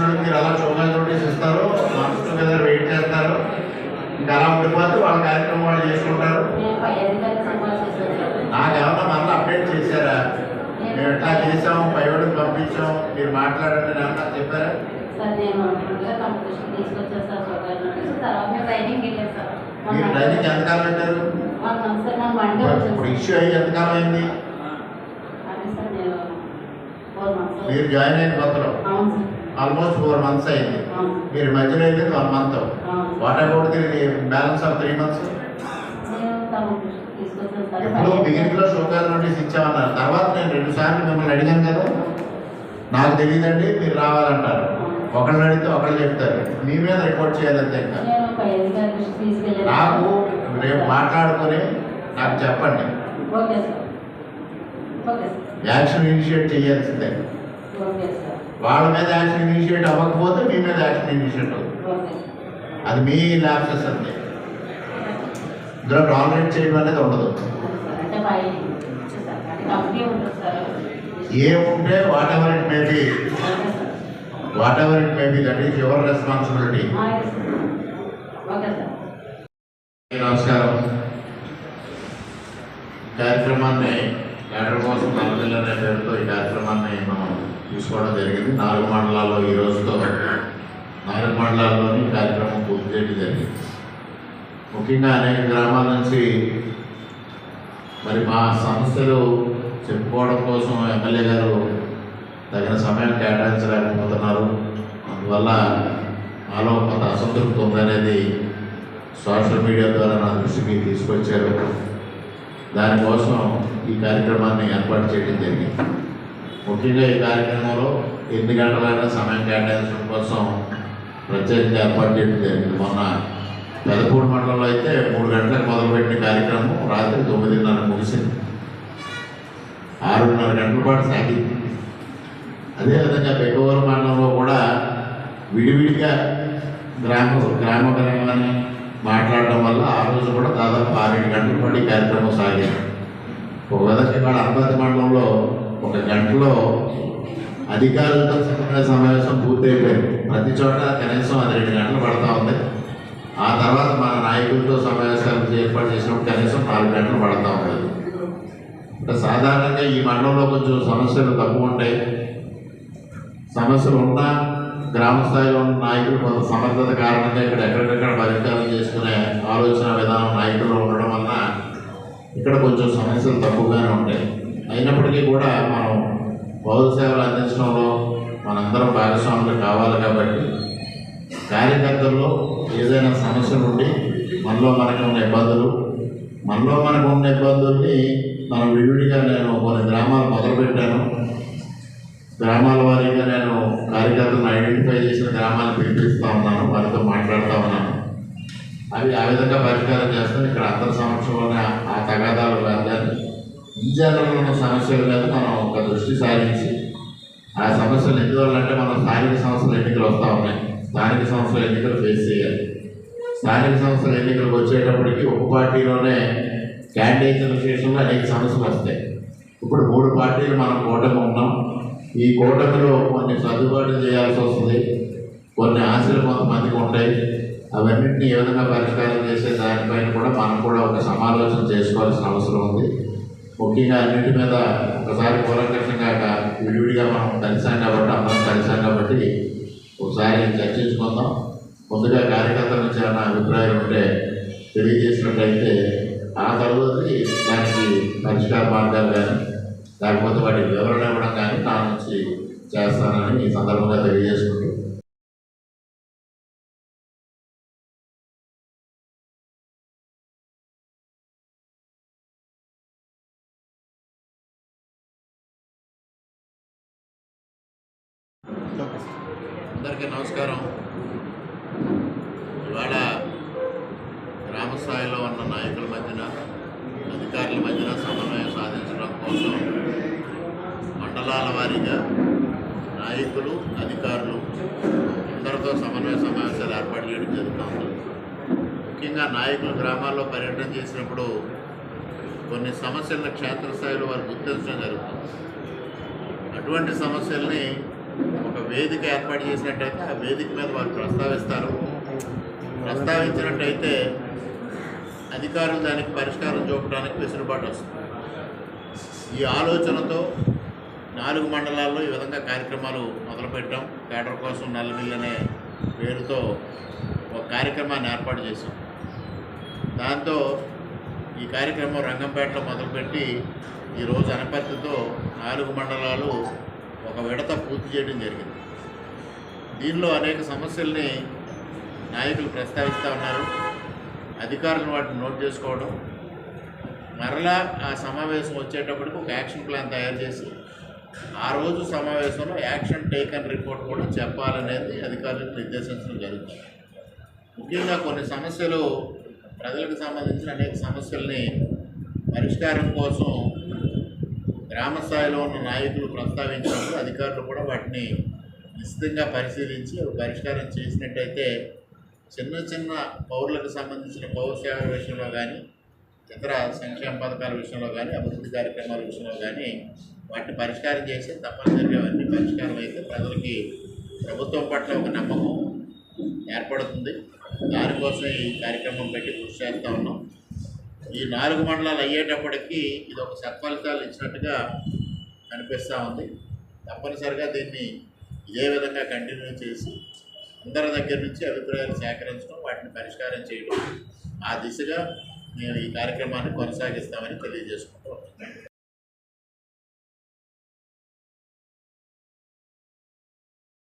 మీరు అలా షోగా నోటీస్ ఇస్తారు మనసు మీద వెయిట్ చేస్తారు. ఇంకా అలా ఉండిపోతే వాళ్ళ కార్యక్రమం వాళ్ళు చేసుకుంటారు. నాకేమన్నా మళ్ళీ అప్డేట్ చేశారా? మేము ఇట్లా చేసాం పైవాడికి పంపించాం? మీరు మాట్లాడండి అని ఏమన్నా చెప్పారా? మీరు ట్రైనింగ్ ఎంతకాలం పెట్టారు? మనం ఇప్పుడు ఇష్యూ అయ్యి ఎంతకాలం అయింది? మీరు జాయిన్ అయిన కొత్తలో? ఆల్మోస్ట్ ఫోర్ మంత్స్ అయింది. మీరు మధ్యలో వెళ్ళింది one month what about the balance of three months ఎప్పుడో బిగినింగ్లో షోకార్ నోటీస్ ఇచ్చామన్నారు. తర్వాత నేను రెండు సార్లు మిమ్మల్ని అడిగాను కదా? నాకు తెలియదండి మీరు రావాలంటారు. ఒకళ్ళు అడిగితే ఒకళ్ళు చెప్తారు. మీ మీద రిపోర్ట్ చేయాలంతే ఇంకా. నాకు రేపు మాట్లాడుకొని నాకు చెప్పండి. యాక్షన్ ఇనిషియేట్ చేయాల్సిందే. వాళ్ళ మీద యాక్షన్ ఇనిషియేట్ అవ్వకపోతే మీ మీద యాక్షన్ ఇనిషియేట్ అవుతుంది. అది మీ ల్యాబ్సెస్ అంతే ఇందులో టాలరేట్ చేయడం అనేది ఉండదు. ఏముంటే whatever it may be whatever it may be that is your responsibility నమస్కారం. కార్యక్రమాన్ని లీడర్ కోసం నలభైలు అనే పేరుతో ఈ కార్యక్రమాన్ని మనం తీసుకోవడం జరిగింది. నాలుగు మండలాల్లో ఈ రోజుతో నాలుగు మండలాల్లోని కార్యక్రమం పూర్తి చేయడం జరిగింది. ముఖ్యంగా అనేక గ్రామాల నుంచి మరి మా సమస్యలు చెప్పుకోవడం కోసం ఎమ్మెల్యే గారు తగిన సమయం కేటాయించలేకపోతున్నారు. అందువల్ల మాలో కొంత అసంతృప్తి ఉందనేది సోషల్ మీడియా ద్వారా నా దృష్టికి తీసుకొచ్చారు. దానికోసం ఈ కార్యక్రమాన్ని ఏర్పాటు చేయడం జరిగింది. ముఖ్యంగా ఈ కార్యక్రమంలో ఎన్ని గంటలైనా సమయం కేటాయించడం కోసం ప్రత్యేకంగా ఏర్పాటు చేయడం జరిగింది. మొన్న పెదపూడి మండలంలో అయితే మూడు గంటలకు మొదలుపెట్టిన కార్యక్రమం రాత్రి తొమ్మిదిన్నర ముగిసింది. ఆరున్నర గంటల పాటు సాగింది. అదేవిధంగా పెక్కవూరు మండలంలో కూడా విడివిడిగా గ్రామ గ్రామ గ్రామాన్ని మాట్లాడడం వల్ల ఆ రోజు కూడా దాదాపు ఆరేడు గంటల పాటు కార్యక్రమం సాగింది. ఒక విధంగా ఇవాళ మండలంలో ఒక గంటలో అధికారులతో సమావేశం పూర్తయిపోయింది. ప్రతి చోట కనీసం అది రెండు గంటలు పడతా ఉంది. ఆ తర్వాత మన నాయకులతో సమావేశాలు ఏర్పాటు చేసినప్పుడు కనీసం నాలుగు గంటలు పడతా ఉండదు అంటే సాధారణంగా ఈ మండలంలో కొంచెం సమస్యలు తక్కువ ఉంటాయి. సమస్యలు ఉన్నా గ్రామ స్థాయిలో ఉన్న నాయకులు కొంత సమర్థత కారణంగా ఇక్కడ ఎక్కడికక్కడ పరిష్కారం చేసుకునే ఆలోచన విధానం నాయకుల్లో ఉండడం వల్ల ఇక్కడ కొంచెం సమస్యలు తక్కువగానే ఉంటాయి. అయినప్పటికీ కూడా మనం పౌర సేవలు అందించడంలో మనందరం భాగస్వాములు కావాలి కాబట్టి కార్యకర్తల్లో ఏదైనా సమస్యలు ఉండి మనలో మనకు ఉన్న ఇబ్బందులు మనలో మనకు ఉన్న ఇబ్బందుల్ని మనం విడివిడిగా నేను కొన్ని గ్రామాలు మొదలుపెట్టాను. గ్రామాల వారీగా నేను కార్యకర్తలను ఐడెంటిఫై చేసిన గ్రామాలను పిలిపిస్తూ ఉన్నాను వారితో మాట్లాడుతూ ఉన్నాను. అవి ఆ విధంగా పరిష్కారం చేస్తాను. ఇక్కడ అందరి సమక్షంలోనే ఆ- ఆ తగాదాలు వెళ్ళాలి ఈ జనరల్ ఉన్న సమస్యల మీద మనం ఒక దృష్టి సారించి ఆ సమస్యలు ఎందువల్ల అంటే మనం స్థానిక సంస్థల ఎన్నికలు వస్తూ ఉన్నాయి. స్థానిక సంస్థల ఎన్నికలు ఫేస్ చేయాలి. స్థానిక సంస్థల ఎన్నికలకు వచ్చేటప్పటికి ఒక పార్టీలోనే క్యాండిడేట్ల విషయంలో అనేక సమస్యలు వస్తాయి. ఇప్పుడు మూడు పార్టీలు మనం కూటమి ఉన్నాం. ఈ కూటమిలో కొన్ని సర్దుబాటు చేయాల్సి వస్తుంది. కొన్ని ఆశలు కొంతమందికి ఉంటాయి. అవన్నింటినీ ఏ విధంగా పరిష్కారం చేసే దానిపైన కూడా మనం కూడా ఒక సమాలోచన చేసుకోవాల్సిన అవసరం ఉంది. ముఖ్యంగా అన్నింటి మీద ఒకసారి కూలంకషంగా విడివిడిగా మనం కలిసాం కాబట్టి అందరం కలిసాం కాబట్టి ఒకసారి చర్చించుకుందాం ముందుగా కార్యకర్తల నుంచి ఏమైనా అభిప్రాయం ఉంటే తెలియజేసినట్టయితే ఆ తర్వాత దానికి పరిష్కార మార్గాలు కానీ లేకపోతే వాటి వివరణ ఇవ్వడం కానీ నా నుంచి చేస్తానని ఈ సందర్భంగా తెలియజేసుకుంటూ అందరికీ నమస్కారం. ఇవాళ గ్రామస్థాయిలో ఉన్న నాయకుల మధ్యన అధికారుల మధ్యన సమన్వయం సాధించడం కోసం మండలాల వారీగా నాయకులు అధికారులు అందరితో సమన్వయ సమావేశాలు ఏర్పాటు చేయడం జరుగుతుంది ముఖ్యంగా నాయకులు గ్రామాల్లో పర్యటన చేసినప్పుడు కొన్ని సమస్యలను క్షేత్రస్థాయిలో వారు గుర్తించడం జరుగుతుంది. అటువంటి సమస్యల్ని వేదిక ఏర్పాటు చేసినట్టయితే ఆ వేదిక మీద వారు ప్రస్తావిస్తారు. ప్రస్తావించినట్టయితే అధికారులు దానికి పరిష్కారం చూపడానికి వెసులుబాటు వస్తుంది. ఈ ఆలోచనతో నాలుగు మండలాల్లో ఈ విధంగా కార్యక్రమాలు మొదలుపెట్టాం. కేడర్ కోసం నల్లమిల్లి అనే పేరుతో ఒక కార్యక్రమాన్ని ఏర్పాటు చేశాం. దాంతో ఈ కార్యక్రమం రంగంపేటలో మొదలుపెట్టి ఈరోజు అనపర్తితో నాలుగు మండలాలు ఒక విడత పూర్తి చేయడం జరిగింది. దీనిలో అనేక సమస్యల్ని నాయకులు ప్రస్తావిస్తూ ఉన్నారు. అధికారులు వాటిని నోట్ చేసుకోవడం. మరలా ఆ సమావేశం వచ్చేటప్పటికి ఒక యాక్షన్ ప్లాన్ తయారు చేసి ఆ రోజు సమావేశంలో యాక్షన్ టేకన్ రిపోర్ట్ కూడా చెప్పాలనేది అధికారులకు నిర్దేశించడం జరుగుతుంది. ముఖ్యంగా కొన్ని సమస్యలు ప్రజలకు సంబంధించిన అనేక సమస్యల్ని పరిష్కారం కోసం గ్రామ స్థాయిలో ఉన్న నాయకులు ప్రస్తావించినప్పుడు అధికారులు కూడా వాటిని నిశ్చితంగా పరిశీలించి పరిష్కారం చేసినట్టయితే చిన్న చిన్న పౌరులకు సంబంధించిన పౌర సేవల విషయంలో కానీ ఇతర సంక్షేమ పథకాల విషయంలో కానీ అభివృద్ధి కార్యక్రమాల విషయంలో కానీ వాటిని పరిష్కారం చేస్తే తప్పనిసరిగా అవన్నీ పరిష్కారం అయితే ప్రజలకి ప్రభుత్వం పట్ల ఒక నమ్మకం ఏర్పడుతుంది. దానికోసం ఈ కార్యక్రమం పెట్టి కృషి చేస్తూ ఉన్నాం. ఈ నాలుగు మండలాలు అయ్యేటప్పటికీ ఇది ఒక సత్ఫలితాలు ఇచ్చినట్టుగా కనిపిస్తూ ఉంది. తప్పనిసరిగా దీన్ని ఇదే విధంగా కంటిన్యూ చేసి అందరి దగ్గర నుంచి అభిప్రాయాలు సేకరించడం వాటిని పరిష్కారం చేయడం ఆ దిశగా మేము ఈ కార్యక్రమాన్ని కొనసాగిస్తామని తెలియజేసుకుంటాం